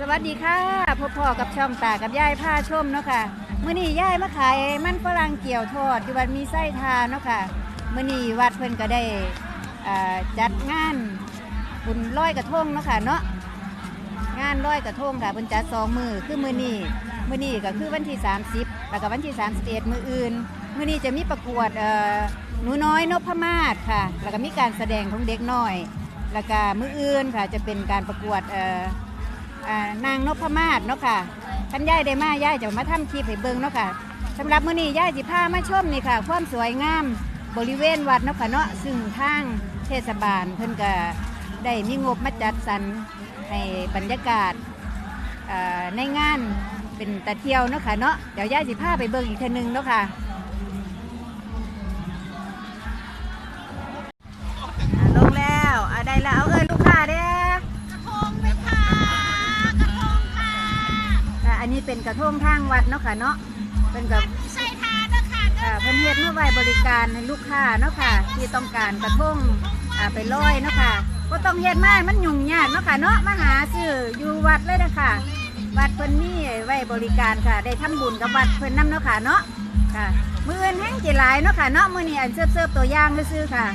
สวัสดีค่ะพ่อพ่อกับช่องตากับยายผ้าชมเนาะค่ะมื่อนี้ยายมาขายมันฝรั่งเกี่ยวทอดที่วัดมีไส้ทาเนาะค่ะมื่อนี้วัดเพิ่นก็ได้จัดงานบุญร้อยกระทงเนาะค่ะเนาะงานร้อยกระทงค่ะเพิ่นจัดสองมือคือมื่อนี้มื่อนี้ก็คือวันที่ 30แล้วก็วันที่ 31 มืออื่นมื่อนี้จะมีประกวดหนูน้อยนพมาศค่ะ แล้วก็มีการแสดงของเด็กน้อย แล้วก็มืออื่นค่ะจะเป็นการประกวดเอ่านางนพมาศเนาะค่ะท่านย่ายได้มาย่ายจะมาทำคลิปให้เบิ่งเนาะค่ะสำหรับมื้อนี้ย่ายสิพามาชมนี่ค่ะ ความสวยงามบริเวณวัดเนาะค่ะเนาะซึ่งทางเทศบาลเพิ่นก็ได้มีงบมาจัดสรรให้บรรยากาศในงานเป็นตะเที่ยวเนาะค่ะเนาะเดี๋ยวย่ายสิพาไปเบิ่งอีกทีนึงเนาะค่ะอ่าลงแล้วอ่าได้แล้วเอาเอิญลูกค้าเด้ เป็นกระทงทางวัดเนาะค่ะเนาะเป็นกับใส่ทานนะคะอ่าเพิ่นเฮ็ดเมื่อไว้บริการให้ลูกค้าเนาะค่ะ ที่ต้องการกระทงอ่าไปลอยเนาะค่ะก็ต้องเฮ็ดมามันยุ่งยากเนาะค่ะเนาะมาหาซื้ออยู่วัดเลยนะคะวัดเพิ่นมีไว้บริการค่ะ ได้ทำบุญกับวัดเพิ่นนํเนาะค่ะเนาะค่ะ มื้ออื่นแห้งจิหลายเนาะค่ะเนาะมื้อนี้อันเสิร์ฟๆตัวอย่างซื่อๆค่ะ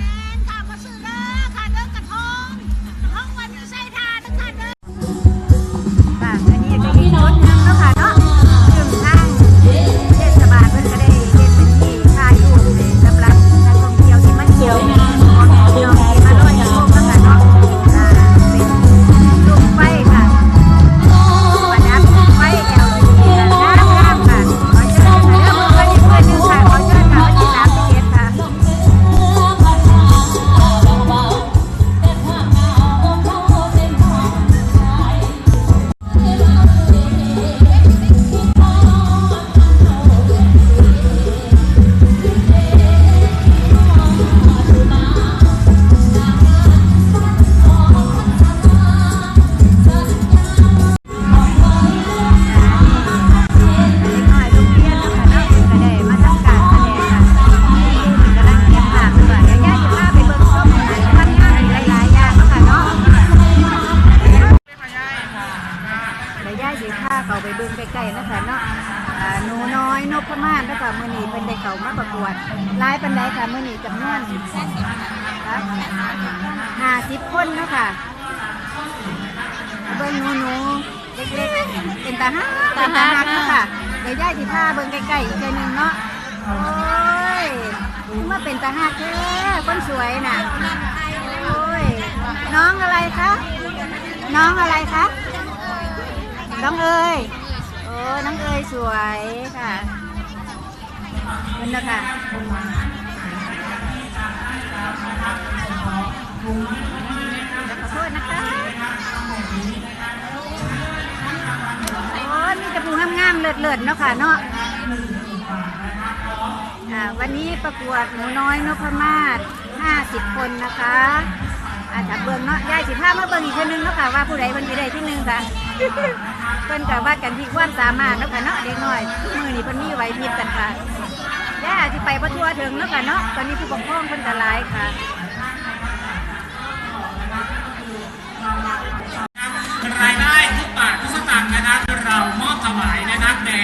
อนี้เพิ่นได้เขามาประกวดหลายปานใดค่ะมื้อนี้จำนวนค่ะ50คนเนาะค่ะเบิ่งหนูหนูเล็กๆเป็นตาฮักเป็นตาฮักเนาะค่ะเดี๋ยวย่าสิพาเบิ่งใกล้ๆอีกหนึ่งเนาะโอ้ยคือว่าเป็นตาฮักแท้คนสวยน่ะโอ้ยน้องอะไรคะน้องอะไรคะน้องเอ๋ยโอ้น้องเอ๋ยสวยค่ะ นั่นนะคะขอโทษนะคะโอ้ยมีแต่ผู้งามๆเลิศๆเนาะค่ะเนาะอ่าวันนี้ประกวดหนูน้อยนพมาศ50 คนนะคะอาจจะเบิ่งเนาะยายสิพามาเบิ่งอีกคนนึงเนาะค่ะว่าผู้ใดเพิ่นสิได้ที่หนึ่งค่ะเพิ่นก็วัดกันที่ความสามารถเนาะค่ะเนาะเด็กน้อยมือนี่เพิ่นมีไหวพริบกันค่ะ ยายอาจสิไปบ่ทั่วถึงเนาะค่ะเนาะตอนนี้ผู้ปกครองเพิ่นก็หลายค่ะรายได้ทุกบาททุกสตางค์นะครับเรามอบถวายนะครับแด่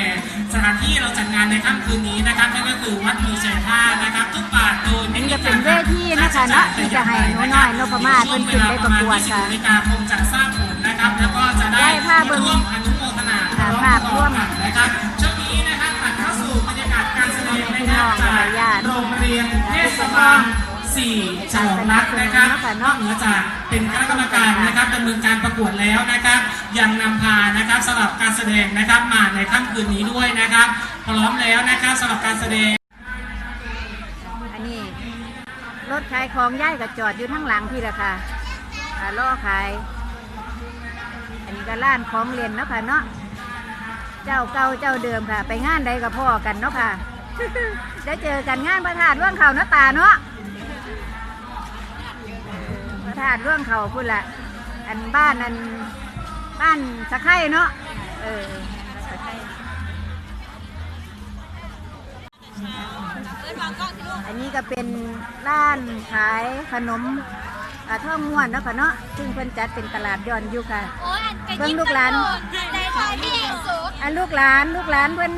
สถานที่เราจัดงานในค่ำคืนนี้นะครับนั่นก็คือวัดมีชัยท่านะครับทุกบาทโดยอันนี้จะเป็นเวทีนะคะเนาะที่จะให้หนูน้อยนพมาศเพิ่นขึ้นไปประกวดค่ะในการคงจะสร้างผลนะครับ แล้วก็จะได้ได้ภาพเบิ่งร่วมอนุโมทนาอ่าภาพร่วมนะครับ พี่น้องจากญาติโรงเรียนเทศบาลสี่จังหวัดนะครับนอกเหนือจากเป็นคณะกรรมการนะครับดำเนินการประกวดแล้วนะครับ ยังนำพานะครับสำหรับการแสดงนะครับมาในค่ำคืนนี้ด้วยนะครับ พร้อมแล้วนะครับสำหรับการแสดงอันนี้รถขายของย่ายกับจอดอยู่ทั้งหลังพี่ละค่ะอ่าล่อขาย อันนี้ก็ร้านของเล่นเนาะค่ะเนาะเจ้าเก่าเจ้าเดิมค่ะ ไปงานใดกับพ่อกันเนาะค่ะ ได้เจอกันงานประธานร่วงเขาเนาะตาเนาะเออประธานร่วงเขาพุ่นละอันบ้านอันบ้านสะไข่เนาะเออสะไข่อันนี้ก็เป็นร้านขายขนมอ่าท่องม่วนเนาะค่ะเนาะซึ่งเพิ่นจัดเป็นตลาดย้อนยุคค่ะโอ้ยอันกระเบิ่งยิบลูกหลานในทอยที่สุดอะลูกหลานลูกหลานเพิ่น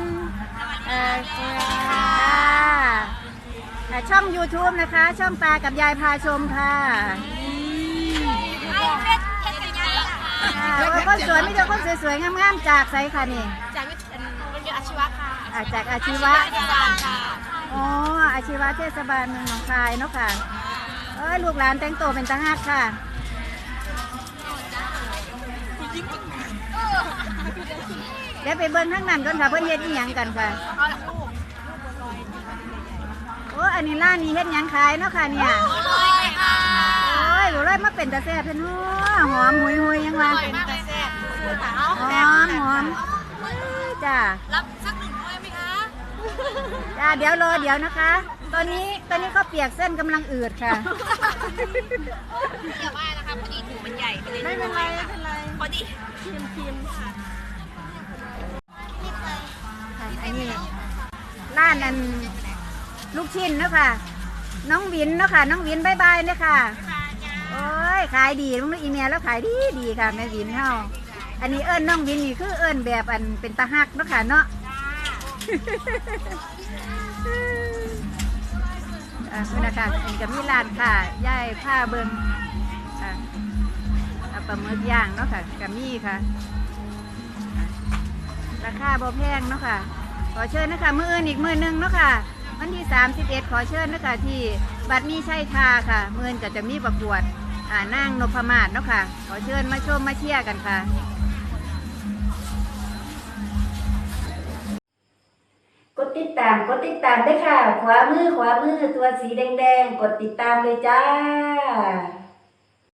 เอ่อค่ะอะช่อง YouTube นะคะ ช่องตากับยายพาชมค่ะไอ้เพชรเพชรยังไงค่ะโอ้ยคนสวยไมแต่ได้คนสวยๆงามๆจากไสค่ะนี่จากวิทย์โรงเรียนอาชีวะค่ะอะจากอาชีวะ อาจารย์ค่ะอ๋ออาชีวะเทศบาลเมืองหนองคายเนาะค่ะเอ้ยลูกหลานแต่งตัวเป็นทหารค่ะ เดี๋ยวไปเบิ่งทั้งนั้นก่อนค่ะ เพิ่นเฮ็ดอีหยังกันค่ะโอ้อันนี้ร้านนี้เฮ็ดหยังขายเนาะค่ะเนี่ยอร่อยค่ะโอ้ยหนูเลยมาเป็นตาแซ่บเพิ่นหัวหอมหุยหุยๆยังว่าเป็นตาแซ่บหอมหอมเอ้ยจ้ารับสักหนึ่งถ้วยไหมคะจ้าเดี๋ยวรอเดี๋ยวนะคะ ตอนนี้ตอนนี้ข้าวเปียกเส้นกำลังอืดค่ะอย่าว่านะคะพอดีถุงมันใหญ่ไปเลยไม่เป็นไรไม่เป็นไรพอดีอันนี้ ร้านอันลูกชิ้นเนาะค่ะ น้องวินเนาะค่ะ น้องวินบายบายเลยค่ะโอ้ยขายดีมึงอีเมลแล้วขายดีดีค่ะแม่วินเฮาอันนี้เอิญน้องวินนี่คือเอิญแบบอันเป็นตาหักเนาะค่ะเนาะอะนี่นะคะอันนี้ก็มีร้านค่ะย่ายผ้าเบิงอะเอาปลาหมึกย่างเนาะค่ะกับมีค่ะ ราคาบ่แพงเนาะค่ะข อเชิญนะคะมืออื่นอีกมือหนึ่งเนาะค่ะ วันที่ 31 ขอเชิญนะคะที่บัดมีชัยทาค่ะ มืออื่นก็จะมีประกวดอ่านางนพมาศเนาะค่ะ ขอเชิญมาชมมาเชียร์กันค่ะ กดติดตามกดติดตามได้ค่ะ ขวามือขวามือตัวสีแดงๆ กดติดตามเลยจ้า